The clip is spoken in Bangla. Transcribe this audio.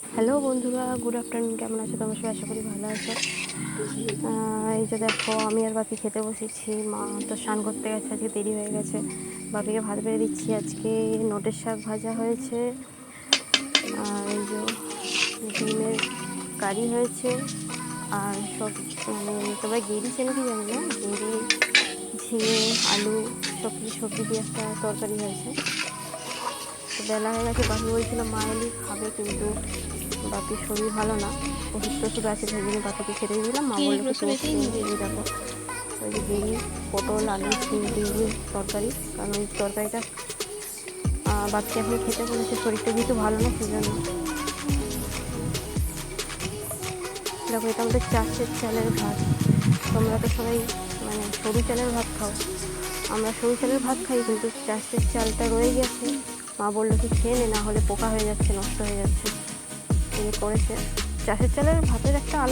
হ্যালো বন্ধুরা, গুড আফটারনুন। কেমন আছো? তোমার সবাই আশা করি ভালো আছো। এই যে দেখো, আমি আর বাপি খেতে বসেছি। মা তো স্নান করতে গেছে, আজকে দেরি হয়ে গেছে। বাপিকে ভাত বেড়ে দিচ্ছি। আজকে নোটের শাক ভাজা হয়েছে। আর এই যে ডিমের কারি হয়েছে। আর সব মানে তোমরা গেরি চেনে কি জানি না? গেরি ঝিঙে, আলু সব কিছু সবজি দিয়ে একটা তরকারি হয়েছে। বেলা হয়ে গেছে বাপি বলছিল মা এলি খাবে কিন্তু বাপির শরীর ভালো না ওষুধ টষুধ আছে সেই জন্য বাপিকে খেতে দিলাম। মা বলল নিয়ে দেখো ওই যে বেরি পটল আলু সিম দিয়ে তরকারি। কারণ ওই তরকারিটা বাপিকে এখন খেতে বলেছে শরীরটা যেহেতু ভালো না সেই জন্য। দেখো এটা আমাদের চাষের চালের ভাত। তোমরা তো সবাই মানে সরু চালের ভাত খাও। আমরা সরু চালের ভাত খাই কিন্তু চাষের চালটা রয়ে গেছে। মা বলল কি খেয়ে নে, না হলে পোকা হয়ে যাচ্ছে, নষ্ট হয়ে যাচ্ছে। এই করেছে। চাষের চালের ভাতের একটা আলাদা